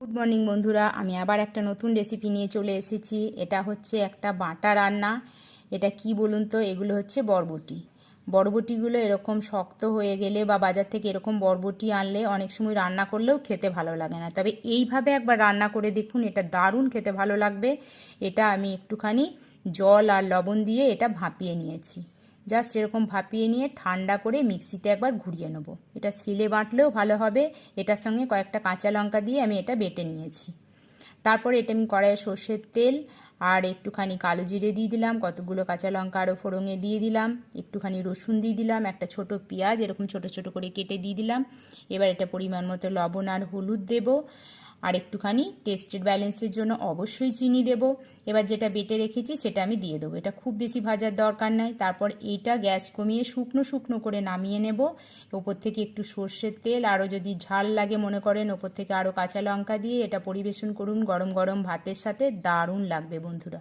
Good morning বন্ধুরা। আমি আবার একটা নতুন রেসিপি নিয়ে চলে এসেছি। এটা হচ্ছে একটা বাটা রান্না। এটা কি বলুন তো? এগুলো হচ্ছে বরবটি। বরবটিগুলো এরকম শক্ত হয়ে গেলে বা বাজার থেকে এরকম বরবটি আনলে অনেক সময় রান্না করলেও খেতে ভালো লাগে না। তবে এইভাবে একবার রান্না করে দেখুন, এটা দারুণ খেতে ভালো লাগবে। এটা আমি একটুখানি জল আর লবণ দিয়ে এটা ভাপিয়ে নিয়েছি। জাস্ট এরকম ভাপিয়ে নিয়ে ঠান্ডা করে মিক্সিতে একবার ঘুরিয়ে নেব। এটা শিলে বাঁটলেও ভালো হবে। এটার সঙ্গে কয়েকটা কাঁচা লঙ্কা দিয়ে আমি এটা বেটে নিয়েছি। তারপরে এটা আমি কড়াইয়ে সর্ষের তেল আর একটুখানি কালো জিরে দিয়ে দিলাম, কতগুলো কাঁচা লঙ্কা আরও ফোড়ঙে দিয়ে দিলাম, একটুখানি রসুন দিয়ে দিলাম, একটা ছোট পেঁয়াজ এরকম ছোট ছোট করে কেটে দিয়ে দিলাম। এবার এটা পরিমাণ মতো লবণ আর হলুদ দেবো। আর একটুখানি টেস্টেড ব্যালেন্সের জন্য অবশ্যই চিনি দেব। এবার যেটা বেটে রেখেছি সেটা আমি দিয়ে দেবো। এটা খুব বেশি ভাজার দরকার নাই। তারপর এইটা গ্যাস কমিয়ে শুকনো শুকনো করে নামিয়ে নেব। ওপর থেকে একটু সর্ষের তেল, আরও যদি ঝাল লাগে মনে করেন, ওপর থেকে আরও কাঁচা লঙ্কা দিয়ে এটা পরিবেশন করুন। গরম গরম ভাতের সাথে দারুণ লাগবে বন্ধুরা।